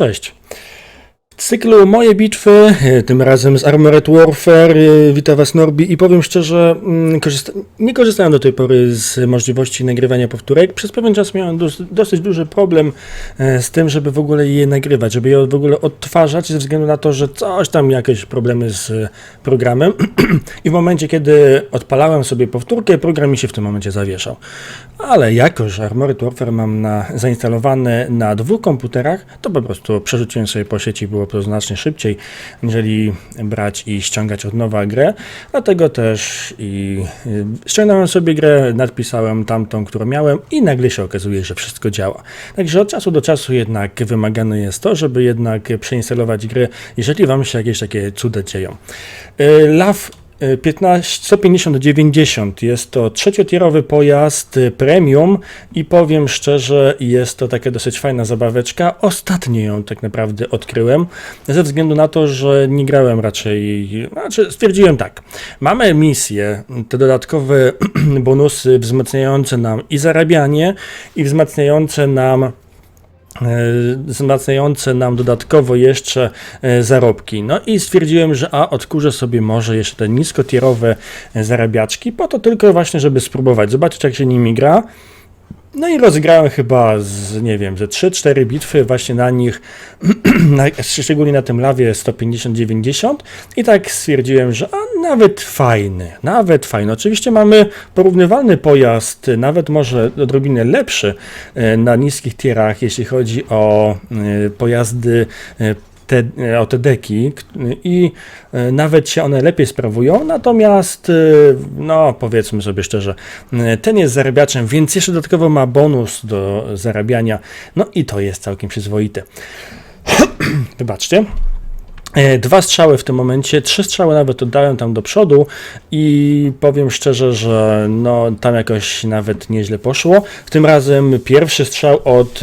Cześć. Cyklu Moje bitwy, e, tym razem z Armored Warfare, e, wita Was Norbi i powiem szczerze, mm, korzysta nie korzystałem do tej pory z możliwości nagrywania powtórek. Przez pewien czas miałem dos dosyć duży problem e, z tym, żeby w ogóle je nagrywać, żeby je w ogóle odtwarzać, ze względu na to, że coś tam jakieś problemy z e, programem i w momencie, kiedy odpalałem sobie powtórkę, program mi się w tym momencie zawieszał. Ale jako, że Armored Warfare mam na, zainstalowane na dwóch komputerach, to po prostu przerzuciłem sobie po sieci, było to znacznie szybciej, niżeli brać i ściągać od nowa grę. Dlatego też i y, ściągnąłem sobie grę, nadpisałem tamtą, którą miałem i nagle się okazuje, że wszystko działa. Także od czasu do czasu jednak wymagane jest to, żeby jednak przeinstalować grę, jeżeli Wam się jakieś takie cuda dzieją. Y, LAW 15, 150-90 jest to trzeciotierowy pojazd y, premium i powiem szczerze, jest to taka dosyć fajna zabaweczka. Ostatnio ją tak naprawdę odkryłem, ze względu na to, że nie grałem raczej, znaczy stwierdziłem tak, mamy misje, te dodatkowe bonusy wzmacniające nam i zarabianie, i wzmacniające nam wzmacniające nam dodatkowo jeszcze e, zarobki. No i stwierdziłem, że a odkurzę sobie może jeszcze te niskotierowe e, zarabiaczki, po to tylko właśnie, żeby spróbować, zobaczyć jak się nimi gra. No i rozegrałem chyba z, nie wiem, ze 3-4 bitwy właśnie na nich, na, szczególnie na tym lawie 150-90 i tak stwierdziłem, że a, nawet fajny, nawet fajny. Oczywiście mamy porównywalny pojazd, nawet może odrobinę lepszy e, na niskich tierach, jeśli chodzi o e, pojazdy e, te, o te deki i e, nawet się one lepiej sprawują, natomiast e, no powiedzmy sobie szczerze, e, ten jest zarabiaczem, więc jeszcze dodatkowo ma bonus do zarabiania, no i to jest całkiem przyzwoite. Wybaczcie. Dwa strzały w tym momencie, trzy strzały nawet oddałem tam do przodu i powiem szczerze, że no tam jakoś nawet nieźle poszło. Tym razem pierwszy strzał od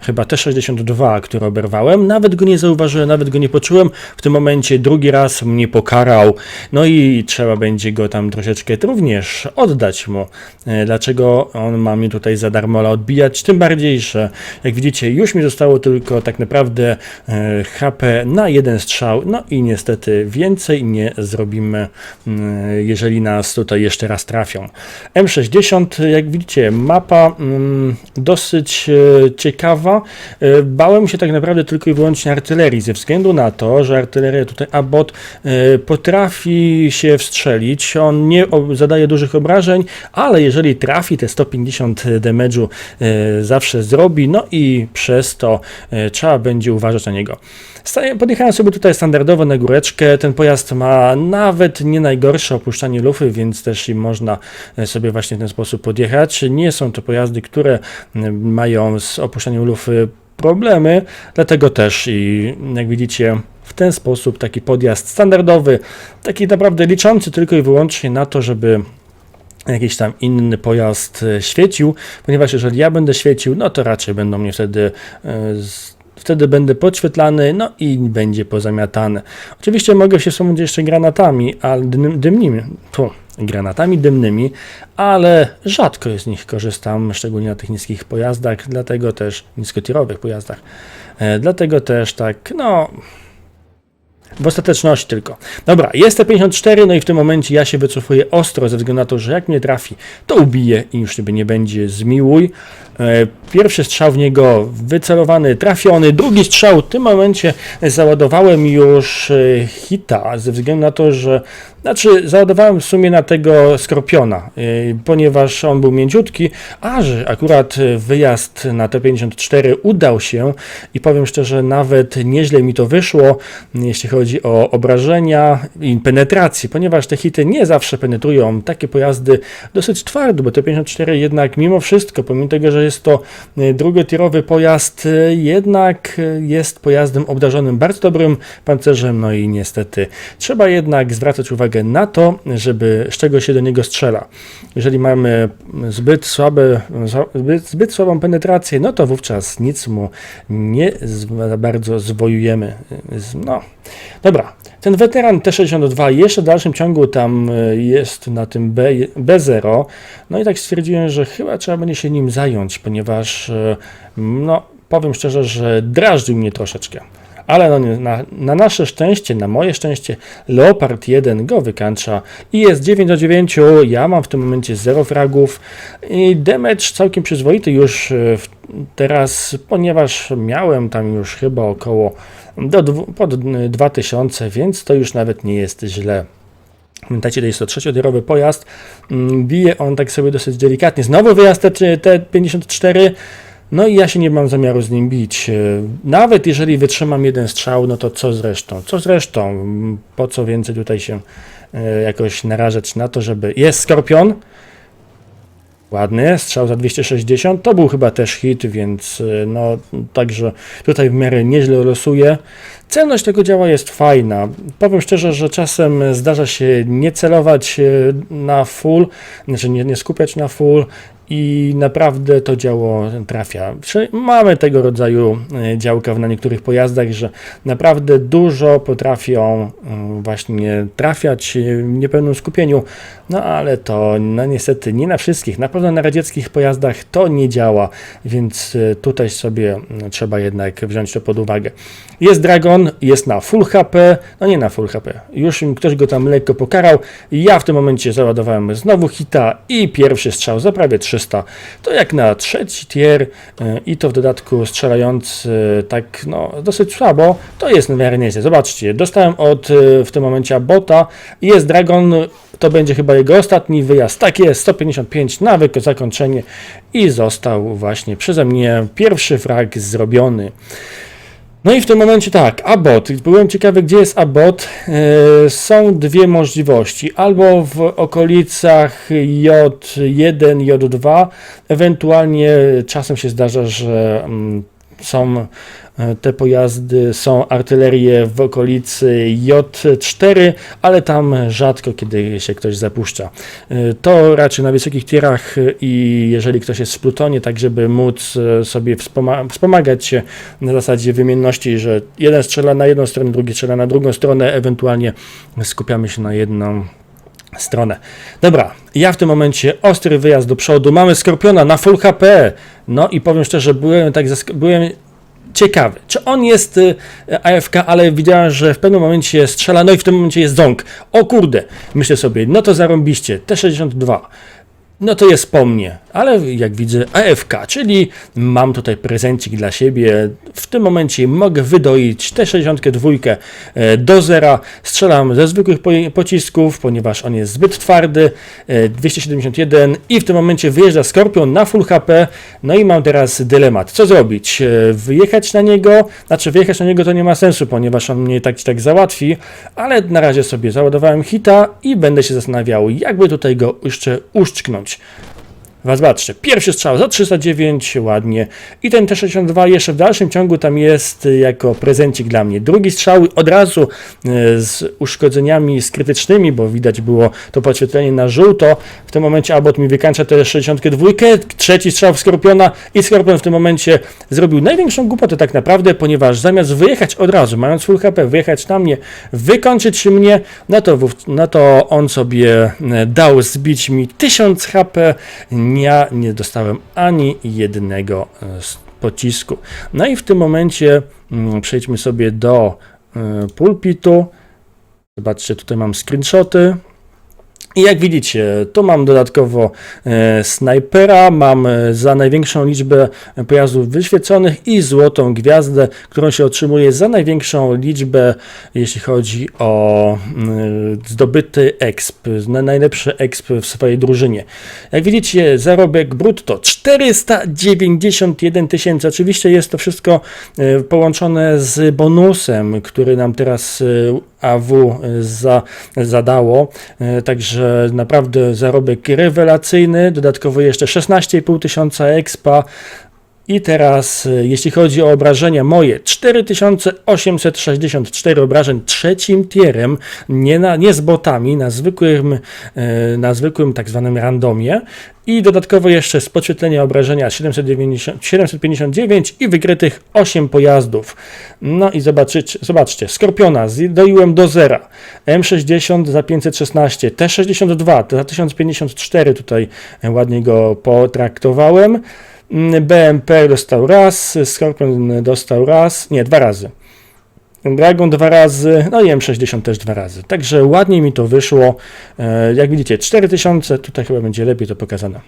chyba T62, który oberwałem. Nawet go nie zauważyłem, nawet go nie poczułem. W tym momencie drugi raz mnie pokarał, no i trzeba będzie go tam troszeczkę również oddać mu. E, dlaczego on ma mnie tutaj za darmola odbijać? Tym bardziej, że jak widzicie, już mi zostało tylko tak naprawdę e, HP na jeden strzał, no i niestety więcej nie zrobimy, mm, jeżeli nas tutaj jeszcze raz trafią. M60, jak widzicie, mapa mm, dosyć e, ciekawa, E, bałem się tak naprawdę tylko i wyłącznie artylerii, ze względu na to, że artyleria tutaj Abbott e, potrafi się wstrzelić, on nie zadaje dużych obrażeń, ale jeżeli trafi te 150 damage'u e, zawsze zrobi, no i przez to trzeba będzie uważać na niego. Podjechałem sobie tutaj standardowo na góreczkę. Ten pojazd ma nawet nie najgorsze opuszczanie lufy, więc też im można sobie właśnie w ten sposób podjechać. Nie są to pojazdy, które mają z opuszczaniem lufy problemy, dlatego też i jak widzicie w ten sposób taki podjazd standardowy, taki naprawdę liczący tylko i wyłącznie na to, żeby jakiś tam inny pojazd świecił, ponieważ jeżeli ja będę świecił, no to raczej będą mnie wtedy z wtedy będę podświetlany, no i będzie pozamiatane. Oczywiście mogę się wspomnieć jeszcze granatami, ale dymnymi, tu, granatami dymnymi, ale rzadko z nich korzystam, szczególnie na tych niskich pojazdach, dlatego też, niskotierowych pojazdach, e, dlatego też tak, no, w ostateczności tylko. Dobra, jest T54, no i w tym momencie ja się wycofuję ostro, ze względu na to, że jak mnie trafi, to ubije i już nie będzie zmiłuj. E, pierwszy strzał w niego wycelowany, trafiony, drugi strzał w tym momencie załadowałem już e, hita, ze względu na to, że znaczy, załadowałem w sumie na tego Skorpiona, yy, ponieważ on był mięciutki, a że akurat wyjazd na T54 udał się i powiem szczerze, nawet nieźle mi to wyszło, jeśli chodzi o obrażenia i penetrację, ponieważ te hity nie zawsze penetrują. Takie pojazdy dosyć twardo, bo T54 jednak mimo wszystko, pomimo tego, że jest to y, drugotierowy pojazd, y, jednak y, jest pojazdem obdarzonym bardzo dobrym pancerzem, no i niestety trzeba jednak zwracać uwagę uwagę na to, żeby z czego się do niego strzela. Jeżeli mamy zbyt, słabe, zbyt, zbyt słabą penetrację, no to wówczas nic mu nie za bardzo zwojujemy. No, dobra. Ten weteran T62 jeszcze w dalszym ciągu tam e, jest na tym B, B0. No i tak stwierdziłem, że chyba trzeba będzie się nim zająć, ponieważ e, no, powiem szczerze, że drażdził mnie troszeczkę. Ale no, na, na nasze szczęście, na moje szczęście, Leopard 1 go wykańcza i jest 9 do 9. Ja mam w tym momencie 0 fragów i damage całkiem przyzwoity już e, teraz, ponieważ miałem tam już chyba około do, pod e, 2000, więc to już nawet nie jest źle. Pamiętajcie, to jest to trzeciodierowy pojazd. Mm, Bije on tak sobie dosyć delikatnie. Znowu wyjazd T- T54. No i ja się nie mam zamiaru z nim bić. E, Nawet jeżeli wytrzymam jeden strzał, no to co zresztą? Co zresztą? Po co więcej tutaj się e, jakoś narażać na to, żeby... Jest Skorpion. Ładny, strzał za 260. To był chyba też hit, więc e, no także tutaj w miarę nieźle losuje. Celność tego działa jest fajna. Powiem szczerze, że czasem zdarza się nie celować e, na full, znaczy nie, nie skupiać na full i naprawdę to działo trafia. Mamy tego rodzaju e, działka na niektórych pojazdach, że naprawdę dużo potrafią e, właśnie trafiać e, w niepełnym skupieniu, no ale to no niestety nie na wszystkich, na pewno na radzieckich pojazdach to nie działa, więc tutaj sobie mm, trzeba jednak wziąć to pod uwagę. Jest Dragon, jest na full HP, no nie na full HP, już ktoś go tam lekko pokarał. Ja w tym momencie załadowałem znowu hita i pierwszy strzał za prawie 300. To jak na trzeci tier e, i to w dodatku strzelający tak no dosyć słabo, to jest w miarę nieźle. Zobaczcie, dostałem od e, w tym momencie bota jest Dragon, to będzie chyba jego ostatni wyjazd. Tak jest, 155 na wyko- zakończenie i został właśnie przeze mnie pierwszy frag zrobiony. No i w tym momencie tak, Abot. Byłem ciekawy, gdzie jest Abot. E, są dwie możliwości. Albo w okolicach J1, J2, ewentualnie czasem się zdarza, że mm, są te pojazdy, są artylerie w okolicy J4, ale tam rzadko kiedy się ktoś zapuszcza. E, To raczej na wysokich tierach i jeżeli ktoś jest w plutonie, tak żeby móc e, sobie wspoma- wspomagać się na zasadzie wymienności, że jeden strzela na jedną stronę, drugi strzela na drugą stronę, ewentualnie skupiamy się na jedną stronę. Dobra, ja w tym momencie ostry wyjazd do przodu. Mamy Skorpiona na full HP. No i powiem szczerze, byłem tak byłem ciekawy, czy on jest y, AFK, ale widziałem, że w pewnym momencie strzela, no i w tym momencie jest ząg. O kurde, myślę sobie, no to zarąbiście, T62. No to jest po mnie, ale jak widzę AFK, czyli mam tutaj prezencik dla siebie. W tym momencie mogę wydoić T62 e, do zera. Strzelam ze zwykłych po- pocisków, ponieważ on jest zbyt twardy. e, 271 i w tym momencie wyjeżdża Skorpion na full HP. No i mam teraz dylemat. Co zrobić? E, Wyjechać na niego? Znaczy wyjechać na niego to nie ma sensu, ponieważ on mnie tak tak załatwi, ale na razie sobie załadowałem hita i będę się zastanawiał, jakby tutaj go jeszcze uszczknąć. Was zobaczcie, pierwszy strzał za 309, ładnie. I ten T62 jeszcze w dalszym ciągu tam jest jako prezencik dla mnie. Drugi strzał od razu y, z uszkodzeniami z krytycznymi, bo widać było to podświetlenie na żółto. W tym momencie Abbott mi wykańcza T62. Trzeci strzał w Skorpiona i Skorpion w tym momencie zrobił największą głupotę tak naprawdę, ponieważ zamiast wyjechać od razu, mając full HP, wyjechać na mnie, wykończyć mnie, no to, wów- no to on sobie e, dał zbić mi 1000 HP. Ja nie dostałem ani jednego e, pocisku. No i w tym momencie mm, przejdźmy sobie do e, pulpitu. Zobaczcie, tutaj mam screenshoty. I jak widzicie, tu mam dodatkowo e, snajpera, mam e, za największą liczbę pojazdów wyświeconych i złotą gwiazdę, którą się otrzymuje za największą liczbę, jeśli chodzi o mm, zdobyty exp, na najlepszy exp w swojej drużynie. Jak widzicie, zarobek brutto 491 tysięcy. Oczywiście jest to wszystko e, połączone z bonusem, który nam teraz AW e, za, zadało. E, Także naprawdę zarobek rewelacyjny. Dodatkowo jeszcze 16,5 tysiąca expa. I teraz, e, jeśli chodzi o obrażenia moje, 4864 obrażeń trzecim tierem, nie, na, nie z botami, na zwykłym, e, na zwykłym tak zwanym randomie. I dodatkowo jeszcze z podświetlenia obrażenia 790, 759 i wykrytych 8 pojazdów. No i zobaczycie, zobaczcie, Skorpiona doiłem do zera, M60 za 516, T62 za 1054 tutaj ładnie go potraktowałem. Mm, BMP dostał raz, Scorpion dostał raz, nie, dwa razy. Dragon dwa razy, no i M60 też dwa razy. Także ładnie mi to wyszło. E, Jak widzicie, 4000, tutaj chyba będzie lepiej to pokazane.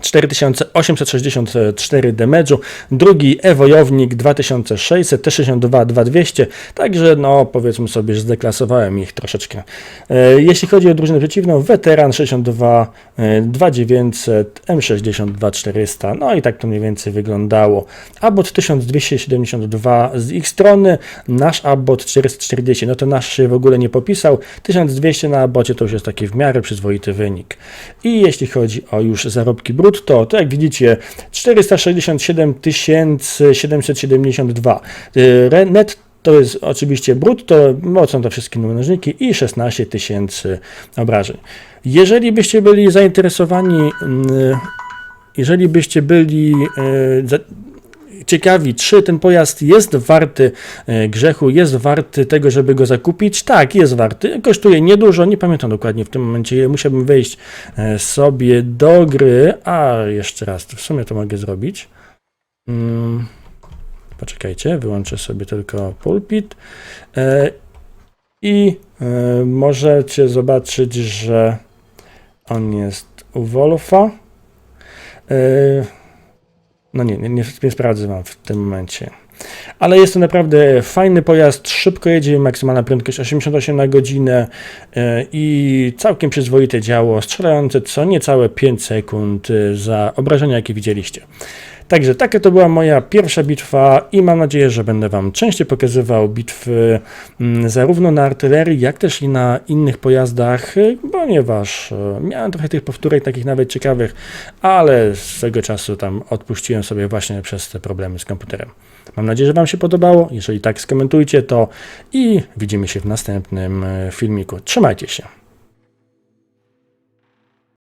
4864 damage'u, drugi e-wojownik 2600, T62 2200, także no powiedzmy sobie, że zdeklasowałem ich troszeczkę. E, Jeśli chodzi o drużynę przeciwną, weteran 62 e, 2900, M60 2400, no i tak to mniej więcej wyglądało. Abbot 1272 z ich strony, nasz Abbot 440, no to nasz się w ogóle nie popisał, 1200 na Abbocie to już jest taki w miarę przyzwoity wynik. I jeśli chodzi o już zarobki brutto, to jak widzicie 467 772. Y, Net to jest oczywiście brutto, mocą to wszystkie mnożniki i 16 tysięcy obrażeń. Jeżeli byście byli zainteresowani, mm, jeżeli byście byli za- ciekawi, czy ten pojazd jest warty e, grzechu, jest warty tego, żeby go zakupić. Tak, jest warty. Kosztuje niedużo, nie pamiętam dokładnie w tym momencie. Musiałbym wejść e, sobie do gry. A jeszcze raz, w sumie to mogę zrobić. Mm, poczekajcie, wyłączę sobie tylko pulpit. E, I możecie zobaczyć, że on jest u Wolfa. No nie, nie, nie, nie sprawdzę wam w tym momencie. Ale jest to naprawdę fajny pojazd, szybko jedzie, maksymalna prędkość 88 na godzinę e, i całkiem przyzwoite działo, strzelające co niecałe 5 sekund e, za obrażenia, jakie widzieliście. Także taka to była moja pierwsza bitwa i mam nadzieję, że będę Wam częściej pokazywał bitwy mm, zarówno na artylerii, jak też i na innych pojazdach, ponieważ e, miałem trochę tych powtórek takich nawet ciekawych, ale z tego czasu tam odpuściłem sobie właśnie przez te problemy z komputerem. Mam nadzieję, że Wam się podobało. Jeżeli tak, skomentujcie to i widzimy się w następnym e, filmiku. Trzymajcie się.